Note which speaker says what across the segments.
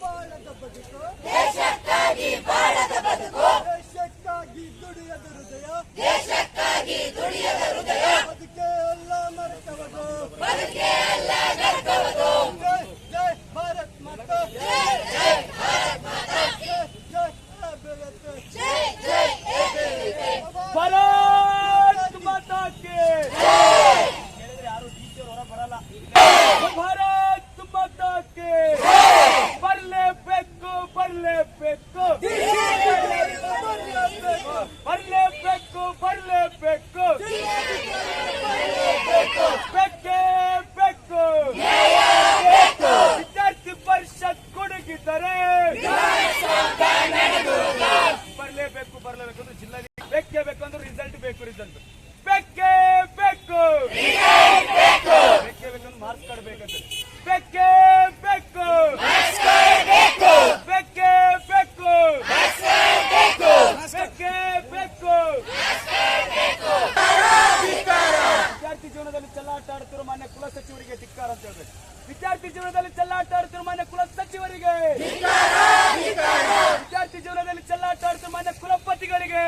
Speaker 1: ಬಾಳದ ಬದುಕು.
Speaker 2: ದೇಶಕ್ಕಾಗಿ ಬಾಳದ ಬದುಕು.
Speaker 1: ದೇಶಕ್ಕಾಗಿ ದುಡಿಯದ ಹೃದಯ.
Speaker 2: ದೇಶಕ್ಕಾಗಿ ದುಡಿಯದ ಹೃದಯ
Speaker 1: ಅದಕ್ಕೆ ಎಲ್ಲ ಮರೆತವದು
Speaker 2: ಬದುಕೆ ಅಲ್ಲ ನರಕವದು
Speaker 1: ಜೈ ಜೈ ಭಾರತ್ ಮಾತಾ
Speaker 2: ಜೈ ಜೈ ಭಾರತ್ ಮಾತಾ
Speaker 1: ಜೈ ಜೈ ಅಭಿವೃದ್ಧಿ
Speaker 2: ಜೈ ಜೈ ಏಕೈಕ
Speaker 3: ಭಾರತ್ ಮಾತಾ ಕಿ ಹೇಳಿದ್ರೆ ಯಾರು ಟೀಚರ್ ಹೊರ ಬರಲ್ಲ ಭಾರತ್ ಮಾತಾ ಕಿ ಬರ್ಲೇಬೇಕು ಬರ್ಲೇಬೇಕು ಬರ್ಲೇಬೇಕು ಬರ್ಲೇಬೇಕು ಬೇಕೇ ಬೇಕು ವಿದ್ಯಾರ್ಥಿ ಪರಿಷತ್ ಕೊಡಗಿದ್ದಾರೆ ಬರ್ಲೇಬೇಕು ಬರ್ಲೇಬೇಕು ಅಂದ್ರೆ ಜಿಲ್ಲೆ ಬೇಕೇ ಬೇಕು ಅಂದ್ರೆ ರಿಸಲ್ಟ್ ಬೇಕು ರಿಸಲ್ಟ್ ಬೇಕೇ ಬೇಕು ಬೇಕೇ ಬೇಕಂದ್ರೆ ಮಾರ್ಕ್ಸ್ ಕಾರ್ಡ್ ಬೇಕಂತ ಬೇಕೇ ಬೇಕು ಬೇಕೇ ಬೇಕು ಬೇಕೇ ಬೇಕು ವಿದ್ಯಾರ್ಥಿ ಜೀವನದಲ್ಲಿ ಚೆಲ್ಲಾಟ ಆಡ್ತಿರೋ ಮಾನ್ಯ ಕುಲ ಸಚಿವರಿಗೆ ಧಿಕ್ಕಾರ ಅಂತ ಹೇಳ್ಬೇಕು ವಿದ್ಯಾರ್ಥಿ ಜೀವನದಲ್ಲಿ ಚೆಲ್ಲಾಟ ಆಡ್ತಿರೋ ಮಾನ್ಯ ಕುಲ ಸಚಿವರಿಗೆ. ವಿದ್ಯಾರ್ಥಿ ಜೀವನದಲ್ಲಿ ಚೆಲ್ಲಾಟ ಆಡ್ತಿರೋ ಮಾನ್ಯ ಕುಲಪತಿಗಳಿಗೆ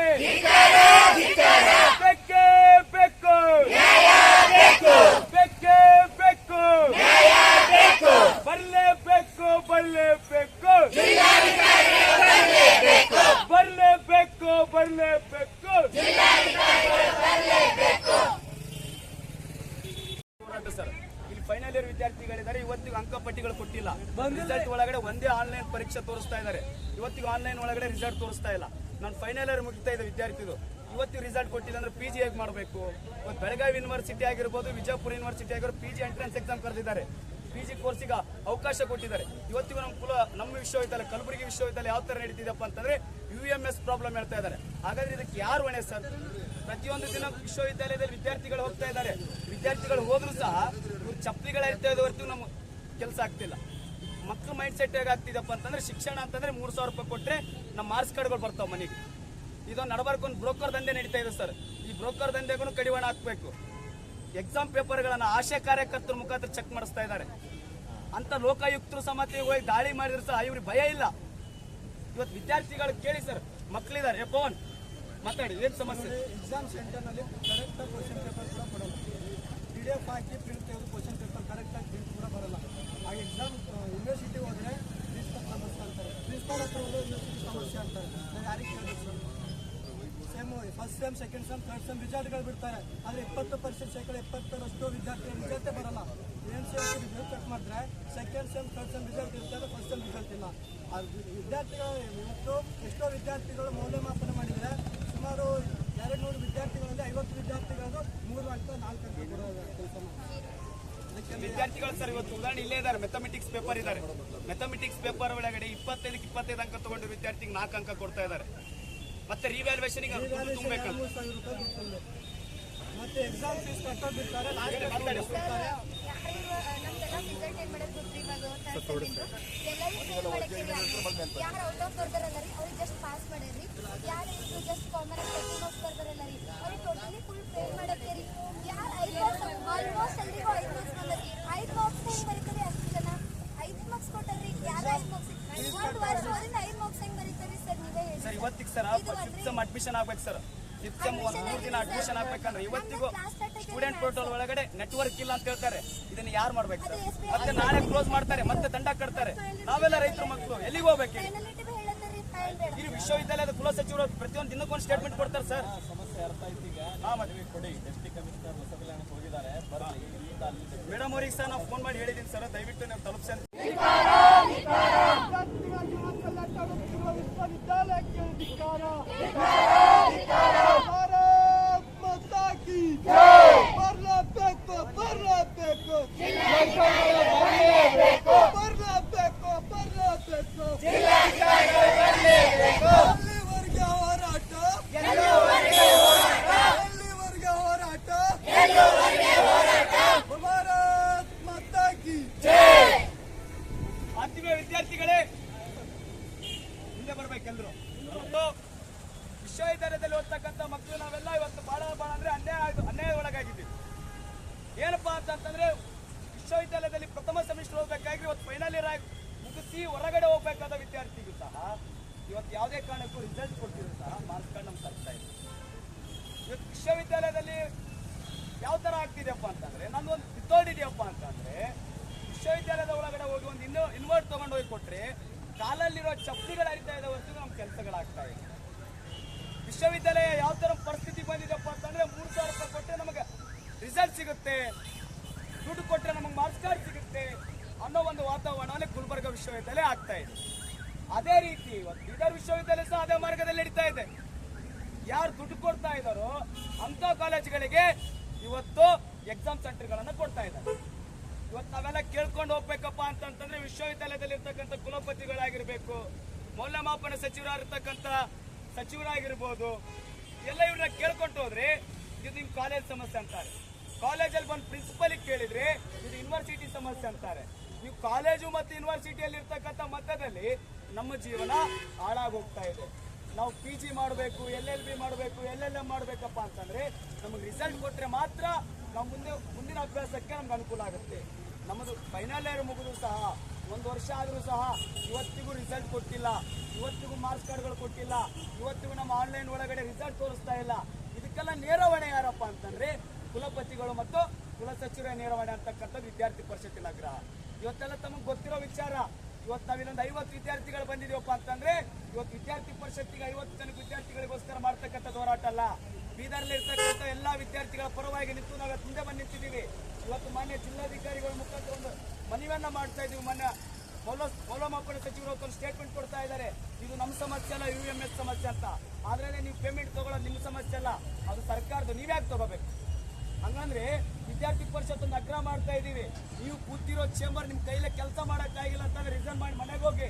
Speaker 3: ವಿದ್ಯಾರ್ಥಿಗಳಿದ್ದಾರೆ ಇವತ್ತಿಗೂ ಅಂಕಪಟ್ಟಿಗಳು ಕೊಟ್ಟಿಲ್ಲ. ರಿಸಲ್ಟ್ ಒಳಗಡೆ ಒಂದೇ ಆನ್ಲೈನ್ ಪರೀಕ್ಷೆ ತೋರಿಸ್ತಾ ಇದ್ದಾರೆ. ಇವತ್ತಿಗೂ ಆನ್ಲೈನ್ ಒಳಗಡೆ ರಿಸಲ್ಟ್ ತೋರಿಸ್ತಾ ಇಲ್ಲ. ನಾನು ಫೈನಲ್ ಇಯರ್ ಮುಗಿತಾ ಇದೆ ವಿದ್ಯಾರ್ಥಿಗಳು ಇವತ್ತಿಗೆ ರಿಸಲ್ಟ್ ಕೊಟ್ಟಿಲ್ಲ ಅಂದ್ರೆ ಪಿ ಜಿ ಹೇಗೆ ಮಾಡಬೇಕು? ಇವತ್ತು ಬೆಳಗಾವಿ ಯೂನಿವರ್ಸಿಟಿ ಆಗಿರ್ಬೋದು, ವಿಜಯಪುರ ಯೂನಿವರ್ಸಿಟಿ ಆಗಿರೋ ಪಿ ಜಿ ಎಂಟ್ರೆನ್ಸ್ ಎಕ್ಸಾಮ್ ಕರೆದಿದ್ದಾರೆ. ಪಿ ಜಿ ಕೋರ್ಸಿಗೆ ಅವಕಾಶ ಕೊಟ್ಟಿದ್ದಾರೆ. ಇವತ್ತಿಗೂ ನಮ್ಮ ಕುಲ, ನಮ್ಮ ವಿಶ್ವವಿದ್ಯಾಲಯ, ಕಲಬುರಗಿ ವಿಶ್ವವಿದ್ಯಾಲಯ ಯಾವ ಥರ ನಡೀತಿದೆಪ್ಪ ಅಂತಂದ್ರೆ ಯು ಎಂ ಎಸ್ ಪ್ರಾಬ್ಲಮ್ ಹೇಳ್ತಾ ಇದ್ದಾರೆ. ಹಾಗಾದ್ರೆ ಇದಕ್ಕೆ ಯಾರು ಹೊಣೆ ಸರ್? ಪ್ರತಿಯೊಂದು ದಿನ ವಿಶ್ವವಿದ್ಯಾಲಯದಲ್ಲಿ ವಿದ್ಯಾರ್ಥಿಗಳು ಹೋಗ್ತಾ ಇದ್ದಾರೆ. ವಿದ್ಯಾರ್ಥಿಗಳು ಹೋದ್ರೂ ಸಹ ಚಪ್ಪಲಿಗಳ ಹೊರತು ನಮ್ಮ ಕೆಲಸ ಆಗ್ತಿಲ್ಲ. ಮಕ್ಕಳ ಮೈಂಡ್ ಸೆಟ್ ಹೇಗೆ ಅಂತಂದ್ರೆ ಶಿಕ್ಷಣ ಅಂತಂದ್ರೆ ಮೂರು ಸಾವಿರ ರೂಪಾಯಿ ಕೊಟ್ಟರೆ ನಮ್ಮ ಮಾರ್ಕ್ಸ್ ಕಾರ್ಡ್ಗಳು ಬರ್ತಾವ ಮನೆಗೆ. ಇದೊಂದು ನಡಬಾರ್ಕು ಒಂದು ಬ್ರೋಕರ್ ದಂಧೆ ನಡೀತಾ ಇದೆ ಸರ್. ಈ ಬ್ರೋಕರ್ ದಂಧೆಗೂ ಕಡಿವಾಣ ಹಾಕ್ಬೇಕು. ಎಕ್ಸಾಮ್ ಪೇಪರ್ಗಳನ್ನು ಆಶಾ ಕಾರ್ಯಕರ್ತರ ಮುಖಾಂತರ ಚೆಕ್ ಮಾಡಿಸ್ತಾ ಇದ್ದಾರೆ. ಅಂತ ಲೋಕಾಯುಕ್ತರು ಸಮಾತಿಗೆ ಹೋಗಿ ದಾಳಿ ಮಾಡಿದ್ರೆ ಸರ್, ಇವ್ರಿಗೆ ಭಯ ಇಲ್ಲ. ಇವತ್ತು ವಿದ್ಯಾರ್ಥಿಗಳು ಕೇಳಿ ಸರ್ ಮಕ್ಕಳಿದ್ದಾರೆ ಪವನ್ ಮಾತಾಡಿ, ಏನು ಸಮಸ್ಯೆ?
Speaker 1: ಎಕ್ಸಾಮ್ ಸೆಂಟರ್ನಲ್ಲಿ ಕರೆಕ್ಟಾಗಿ ಕ್ವಶನ್ ಪೇಪರ್ ಕೂಡ ಕೊಡಲ್ಲ. ಪಿ ಡಿ ಎಫ್ ಹಾಕಿ ಪ್ರಿಂಟ್ ತೆಗೆದು ಕ್ವಶನ್ ಪೇಪರ್ ಕರೆಕ್ಟಾಗಿ ಪ್ರಿಂಟ್ ಕೂಡ ಬರಲ್ಲ ಆ ಎಕ್ಸಾಮ್ ಯೂನಿವರ್ಸಿಟಿ ಹೋದರೆ ಪ್ರಿನ್ಸಿಪಲ್ ಸಮಸ್ಯೆ ಅಂತಾರೆ ಪ್ರಿನ್ಸಿಪಲ್ ಹತ್ರ ಹೋದ್ರೆ ಯೂನಿವರ್ಸಿಟಿ ಸಮಸ್ಯೆ ಅಂತಾರೆ ನಾನು ಯಾರಿಗೆ ಕೇಳಬೇಕು sir same first sem second sem third sem ರಿಸಲ್ಟ್ಗಳು ಬಿಡ್ತಾರೆ. ಆದರೆ ಇಪ್ಪತ್ತು ಪರ್ಸೆಂಟ್ ಶೇಕಡ ಇಪ್ಪತ್ತರಷ್ಟು ವಿದ್ಯಾರ್ಥಿಗಳ ರಿಸಲ್ಟೇ ಬರಲ್ಲ. ಏನು ಸೆಮ್ ರಿಸಲ್ಟ್ ಚೆಕ್ ಮಾಡಿದ್ರೆ second sem third sem result ಇರ್ತಾರೆ ಫಸ್ಟ್ ಸೆಮ್ ರಿಸಲ್ಟ್ ಇಲ್ಲ. ಆ ವಿದ್ಯಾರ್ಥಿಗಳು ಇವತ್ತು ಎಷ್ಟೋ ವಿದ್ಯಾರ್ಥಿಗಳು ಮೌಲ್ಯಮಾಪನ ಮಾಡಿದರೆ ಸುಮಾರು ಎರಡು ನೂರು ವಿದ್ಯಾರ್ಥಿಗಳಲ್ಲಿ ಐವತ್ತು ವಿದ್ಯಾರ್ಥಿಗಳು ಮೂರು ಅಂಕ ನಾಲ್ಕು ಅಂಕ ಕೆಲಸ
Speaker 3: ವಿದ್ಯಾರ್ಥಿಗಳು ಸರ್, ಇವತ್ತು ಉದಾಹರಣೆ ಇಲ್ಲೇ ಇದ್ದಾರೆ. ಮೆಥಮೆಟಿಕ್ಸ್ ಪೇಪರ್ ಇದ್ದಾರೆ. ಮೆಥಮೆಟಿಕ್ಸ್ ಪೇಪರ್ ಒಳಗಡೆ ಇಪ್ಪತ್ತೈದಕ್ಕೆ ಇಪ್ಪತ್ತೈದು ಅಂಕ ತಗೊಂಡು ವಿದ್ಯಾರ್ಥಿಗೆ ನಾಲ್ಕು ಅಂಕ ಕೊಡ್ತಾ ಇದ್ದಾರೆ. ಮತ್ತೆ ರಿವ್ಯಾಲ್ಯೂಯೇಷನ್ ದುಡ್ಡು ತುಂಬಬೇಕಲ್ಲ
Speaker 1: ಮೂರು ಸಾವಿರ ರೂಪಾಯಿ ಬಿಡ್ತಾರೆ ಮತ್ತೆ ಎಕ್ಸಾಮ್ ಫೀಸ್ ಕಟ್ಟೋದು ಬಿಡ್ತಾರೆ ಲಾಸ್ಟ್
Speaker 3: ಮಾತಾಡಿ.
Speaker 1: ಬಿಡ್ತಾರೆ.
Speaker 4: ನಮ್ದೆಲ್ಲ ರಿಸಲ್ಟ್ ಏನ್ ಮಾಡೋದು ಗೊತ್ತ್ರಿ ಎಲ್ಲರೂ ಫೇಲ್ ಮಾಡಕ್ಕಿಲ್ಲ ಯಾರು ಔಟ್ ಆಫ್ ಬರ್ತಾರಲ್ಲ ರೀ? ಅವ್ರಿಗೆ ಜಸ್ಟ್ ಪಾಸ್ ಮಾಡ್ಯಾರಿ ಯಾರು ಜಸ್ಟ್ ಕಾಮನ್ ಬರ್ತಾರಲ್ಲ ರೀ? ಅವ್ರಿಗೆ ಟೋಟಲಿ ಫುಲ್ ಫೇಲ್ ಮಾಡಕ್ಕೆ ರೀ ಯಾರು ಐದು ಮಾರ್ಕ್ಸ್ ಆಲ್ಮೋಸ್ಟ್ ಎಲ್ರಿಗೂ ಐದು ಮಾರ್ಕ್ಸ್ ಬಂದರಿ ಐದು ಮಾರ್ಕ್ಸ್ ಹೆಂಗ್ ಬರೀತಾರೆ ಅಷ್ಟು ಜನ ಐದು ಮಾರ್ಕ್ಸ್ ಕೊಟ್ಟಾರ್ರಿ ಯಾರು ಐದು ಮಾರ್ಕ್ಸ್ ಒಂದು ವರ್ಷ ಹೋದ್ರೆ ಐದು ಮಾರ್ಕ್ಸ್ ಹೆಂಗ್ ಬರೀತಾರೆ ಸರ್ ನೀವೇ ಹೇಳಿ
Speaker 3: ಸರ್ ಇವತ್ತಿಗೆ ಸರ್ ಫಿಫ್ತ್ ಸೆಮ್ ಆಗ್ಬೇಕು ಸರ್ ಫಿಫ್ತ್ ಸೆಮ್ ಒಂದು ಮೂರು ದಿನ ಅಡ್ಮಿಷನ್ ಹಾಕ್ಬೇಕಂದ್ರೆ ಇವತ್ತಿಗೂ ಸ್ಟೂಡೆಂಟ್ ಪೋರ್ಟಲ್ ಒಳಗಡೆ ನೆಟ್ವರ್ಕ್ ಇಲ್ಲ ಅಂತ ಹೇಳ್ತಾರೆ. ಇದನ್ನ ಯಾರು ಮಾಡ್ಬೇಕು ಸರ್ ಮತ್ತೆ ನಾಳೆ ಕ್ಲೋಸ್ ಮಾಡ್ತಾರೆ ಮತ್ತೆ ದಂಡ ಕಟ್ತಾರೆ. ನಾವೆಲ್ಲ ರೈತರ ಮಕ್ಕಳು ಎಲ್ಲಿಗೆ ಹೋಗ್ಬೇಕು ಇಲ್ಲಿ ವಿಶ್ವವಿದ್ಯಾಲಯದ ಕುಲ ಸಚಿವರು ಪ್ರತಿಯೊಂದು ದಿನಕ್ಕೊಂದು ಸ್ಟೇಟ್ಮೆಂಟ್ ಕೊಡ್ತಾರೆ ಸರ್ ಹಾ ಮತ್ತೆ. ಮೇಡಮ್ ಅವರಿಗೆ ಸರ್ ನಾವು ಫೋನ್ ಮಾಡಿ ಹೇಳಿದ್ದೀನಿ ಸರ್ ದಯವಿಟ್ಟು ನೀವು ತಲುಪಿಸಿ ಹೋಗ್ಬೇಕಾಗಿ ಇವತ್ತು ಫೈನಲ್ ಇಯರ್ ಆಗಿ ಮುಗಿಸಿ ಹೊರಗಡೆ ಹೋಗ್ಬೇಕಾದ ವಿದ್ಯಾರ್ಥಿಗೂ ಸಹ ಇವತ್ತು ಯಾವುದೇ ಕಾರಣಕ್ಕೂ ರಿಸಲ್ಟ್ ಕೊಡ್ತಿದ್ರು ಸಹ ಮಾರ್ಕ್ಸ್ ಕಾರ್ಡ್ ನಮ್ಗೆ ತರ್ತಾ ಇದೆ ಇವತ್ತು ವಿಶ್ವವಿದ್ಯಾಲಯದಲ್ಲಿ ಯಾವ ತರ ಆಗ್ತಿದೆಯಪ್ಪ ಅಂತಂದ್ರೆ ನಂದೊಂದು ಇದೆಯಪ್ಪ ಅಂತಂದ್ರೆ, ವಿಶ್ವವಿದ್ಯಾಲಯದ ಒಳಗಡೆ ಹೋಗಿ ಒಂದು ಇನ್ನೂ ಇನ್ವರ್ಟ್ ತೊಗೊಂಡು ಹೋಗಿ ಕೊಟ್ಟರೆ ಕಾಲಲ್ಲಿರೋ ಚಪ್ಪಲಿಗಳು ಹರಿತಾ ಇದೆ ಹೊರತು ನಮ್ಮ ಕೆಲಸಗಳಾಗ್ತಾ ಇದೆ ವಿಶ್ವವಿದ್ಯಾಲಯ ಯಾವ ತರ ಪರಿಸ್ಥಿತಿ ಬಂದಿದೆಯಪ್ಪ ಅಂತಂದ್ರೆ ಮೂರು ಸಾವಿರ ರೂಪಾಯಿ ಕೊಟ್ಟರೆ ನಮಗೆ ರಿಸಲ್ಟ್ ಸಿಗುತ್ತೆ. ದುಡ್ಡು ಕೊಟ್ಟರೆ ನಮಗೆ ಮಾರ್ಕ್ಸ್ ಕಾರ್ಡ್ ಅನ್ನೋ ಒಂದು ವಾತಾವರಣವನ್ನೇ ಗುಲ್ಬರ್ಗ ವಿಶ್ವವಿದ್ಯಾಲಯ ಆಗ್ತಾ ಇದೆ. ಅದೇ ರೀತಿ ಇವತ್ತು ಬೀದರ್ ವಿಶ್ವವಿದ್ಯಾಲಯ ಸಹ ಅದೇ ಮಾರ್ಗದಲ್ಲಿ ನಡೀತಾ ಇದೆ. ಯಾರು ದುಡ್ಡು ಕೊಡ್ತಾ ಇದ್ದಾರೋ ಅಂತ ಕಾಲೇಜುಗಳಿಗೆ ಇವತ್ತು ಎಕ್ಸಾಮ್ ಸೆಂಟರ್ಗಳನ್ನು ಕೊಡ್ತಾ ಇದ್ದಾರೆ. ಇವತ್ತು ನಾವೆಲ್ಲ ಕೇಳ್ಕೊಂಡು ಹೋಗ್ಬೇಕಪ್ಪ ಅಂತಂತಂದ್ರೆ ವಿಶ್ವವಿದ್ಯಾಲಯದಲ್ಲಿ ಇರ್ತಕ್ಕಂಥ ಕುಲಪತಿಗಳಾಗಿರ್ಬೇಕು, ಮೌಲ್ಯಮಾಪನ ಸಚಿವರಾಗಿರ್ತಕ್ಕಂಥ ಸಚಿವರಾಗಿರ್ಬೋದು, ಎಲ್ಲ ಇವ್ರನ್ನ ಕೇಳ್ಕೊಂಡು ಹೋದ್ರೆ ಇದು ನಿಮ್ ಕಾಲೇಜ್ ಸಮಸ್ಯೆ ಅಂತಾರೆ. ಕಾಲೇಜಲ್ಲಿ ಬಂದು ಪ್ರಿನ್ಸಿಪಲ್ ಕೇಳಿದ್ರೆ ಇದು ಯೂನಿವರ್ಸಿಟಿ ಸಮಸ್ಯೆ ಅಂತಾರೆ. ನೀವು ಕಾಲೇಜು ಮತ್ತು ಯೂನಿವರ್ಸಿಟಿಯಲ್ಲಿ ಇರ್ತಕ್ಕಂಥ ಮಟ್ಟದಲ್ಲಿ ನಮ್ಮ ಜೀವನ ಹಾಳಾಗೋಗ್ತಾ ಇದೆ. ನಾವು ಪಿ ಜಿ ಮಾಡಬೇಕು ಎಲ್ ಎಲ್ ಬಿ ಮಾಡಬೇಕು ಎಲ್ ಎಲ್ ಎಂ ಮಾಡಬೇಕಪ್ಪ ಅಂತಂದ್ರೆ ನಮಗೆ ರಿಸಲ್ಟ್ ಕೊಟ್ಟರೆ ಮಾತ್ರ ನಾವು ಮುಂದೆ, ಮುಂದಿನ ಅಭ್ಯಾಸಕ್ಕೆ ನಮ್ಗೆ ಅನುಕೂಲ ಆಗುತ್ತೆ. ನಮ್ಮದು ಫೈನಲ್ ಇಯರ್ ಮುಗಿದು ಸಹ, ಒಂದು ವರ್ಷ ಆದರೂ ಸಹ ಇವತ್ತಿಗೂ ರಿಸಲ್ಟ್ ಕೊಟ್ಟಿಲ್ಲ, ಇವತ್ತಿಗೂ ಮಾರ್ಕ್ಸ್ ಕಾರ್ಡ್ಗಳು ಕೊಟ್ಟಿಲ್ಲ, ಇವತ್ತಿಗೂ ನಮ್ಮ ಆನ್ಲೈನ್ ಒಳಗಡೆ ರಿಸಲ್ಟ್ ತೋರಿಸ್ತಾ ಇಲ್ಲ. ಇದಕ್ಕೆಲ್ಲ ನೇರ ಹೊಣೆ ಯಾರಪ್ಪ ಅಂತಂದ್ರೆ ಕುಲಪತಿಗಳು ಮತ್ತು ಕುಲಸಚಿವರ ನೇರ ಹೊಣೆ ಅಂತಕ್ಕಂಥ ವಿದ್ಯಾರ್ಥಿ ಪರಿಷತ್ತಿನ ಆಗ್ರಹ ಇವತ್ತೆಲ್ಲ ತಮಗೆ ಗೊತ್ತಿರೋ ವಿಚಾರ. ಇವತ್ತು ನಾವಿಲ್ಲೊಂದು ಐವತ್ತು ವಿದ್ಯಾರ್ಥಿಗಳು ಬಂದಿದೀವಪ್ಪ ಅಂತಂದ್ರೆ, ಇವತ್ತು ವಿದ್ಯಾರ್ಥಿ ಪರಿಷತ್ತಿಗೆ ಐವತ್ತು ಜನ ವಿದ್ಯಾರ್ಥಿಗಳಿಗೋಸ್ಕರ ಮಾಡ್ತಕ್ಕಂಥ ಹೋರಾಟ ಅಲ್ಲ. ಬೀದರ್ಲಿ ಇರ್ತಕ್ಕಂಥ ಎಲ್ಲ ವಿದ್ಯಾರ್ಥಿಗಳ ಪರವಾಗಿ ನಿಂತು ನಾವು ಮುಂದೆ ಬಂದು ನಿಂತಿದ್ದೀವಿ ಇವತ್ತು ಮಾನ್ಯ ಜಿಲ್ಲಾಧಿಕಾರಿಗಳ ಮುಖಾಂತರ ಒಂದು ಮನವಿಯನ್ನ ಮಾಡ್ತಾ ಇದೀವಿ. ಮೊನ್ನೆ ಮೌಲ ಮೌಲಮಾಪನ ಸಚಿವರು ಒಂದು ಸ್ಟೇಟ್ಮೆಂಟ್ ಕೊಡ್ತಾ ಇದ್ದಾರೆ. ಇದು ನಮ್ಮ ಸಮಸ್ಯೆ ಅಲ್ಲ ಯು ಎಂ ಎಸ್ ಸಮಸ್ಯೆ ಅಂತ. ಆದ್ರೆ ನೀವು ಪೇಮೆಂಟ್ ತಗೊಳ್ಳೋದು ನಿಮ್ಮ ಸಮಸ್ಯೆ ಅಲ್ಲ. ಅದು ಸರ್ಕಾರದ ನೀವ್ಯಾಕೆ ತಗೋಬೇಕು? ಹಂಗಂದ್ರೆ ವಿದ್ಯಾರ್ಥಿ ಪರಿಷತ್ ಅಗ್ರ ಮಾಡ್ತಾ ಇದೀವಿ ನೀವು ಕೂತಿರೋ ಚೇಂಬರ್ ನಿಮ್ಮ ಕೈಲೇ ಕೆಲಸ ಮಾಡೋಕ್ಕಾಗಿಲ್ಲ ಅಂತಂದ್ರೆ ರಿಸೈನ್ ಮಾಡಿ ಮನೆಗೆ ಹೋಗಿ.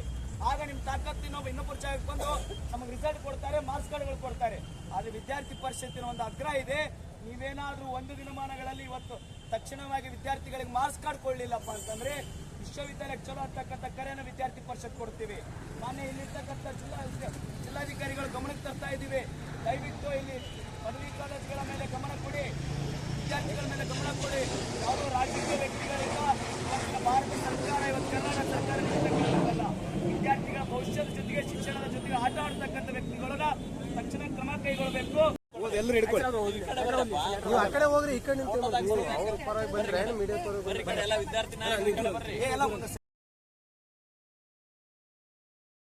Speaker 3: ಆಗ ನಿಮ್ಮ ತಾಕತ್ತು ಇನ್ನೊಬ್ಬ ಇನ್ನೊಬ್ಬರು ಜಾಗಕ್ಕೆ ಬಂದು ನಮಗೆ ರಿಸಲ್ಟ್ ಕೊಡ್ತಾರೆ ಮಾರ್ಕ್ಸ್ ಕಾರ್ಡ್ಗಳು ಕೊಡ್ತಾರೆ. ಆದರೆ ವಿದ್ಯಾರ್ಥಿ ಪರಿಷತ್ತಿನ ಒಂದು ಅಗ್ರಹ ಇದೆ. ನೀವೇನಾದರೂ ಒಂದು ದಿನಮಾನಗಳಲ್ಲಿ ಇವತ್ತು ತಕ್ಷಣವಾಗಿ ವಿದ್ಯಾರ್ಥಿಗಳಿಗೆ ಮಾರ್ಕ್ಸ್ ಕಾರ್ಡ್ ಕೊಡಲಿಲ್ಲಪ್ಪ ಅಂತಂದ್ರೆ ವಿಶ್ವವಿದ್ಯಾಲಯಕ್ಕೆ ಚಲೋ ಅಂತಕ್ಕಂಥ ಕರೆಯನ್ನು ವಿದ್ಯಾರ್ಥಿ ಪರಿಷತ್ ಕೊಡ್ತೀವಿ. ನಾನೇ ಇಲ್ಲಿರ್ತಕ್ಕಂಥ ಜಿಲ್ಲಾ ಜಿಲ್ಲಾಧಿಕಾರಿಗಳು ಗಮನಕ್ಕೆ ತರ್ತಾ ಇದ್ದೀವಿ. ದಯವಿಟ್ಟು ಇಲ್ಲಿ ಪದವಿ ಕಾಲೇಜುಗಳ ಮೇಲೆ ಗಮನ ಕೊಡಿ ವಿದ್ಯಾರ್ಥಿಗಳ ಯಾವುದೋ ರಾಜಕೀಯ ವ್ಯಕ್ತಿಗಳಿಂದ ಭಾರತ ಸರ್ಕಾರ ಇವತ್ತು ಕರ್ನಾಟಕ ಸರ್ಕಾರ ವಿದ್ಯಾರ್ಥಿಗಳ ಭವಿಷ್ಯದ ಜೊತೆಗೆ ಶಿಕ್ಷಣದ ಜೊತೆಗೆ ಆಟ ಆಡ್ತಕ್ಕಂಥ ವ್ಯಕ್ತಿಗಳನ್ನ ತಕ್ಷಣ ಕ್ರಮ ಕೈಗೊಳ್ಳಬೇಕು.
Speaker 1: ನೀವು ಆ ಕಡೆ ಹೋಗ್ರಿ ಈ ಕಡೆ ನಿಂತು ಅವ್ರ ಪರವಾಗಿ ಬಂದ್ರೆ ಮೀಡಿಯಾ ಪರವಾಗಿ
Speaker 3: ಏ, ಎಲ್ಲ ಮುಂದೆ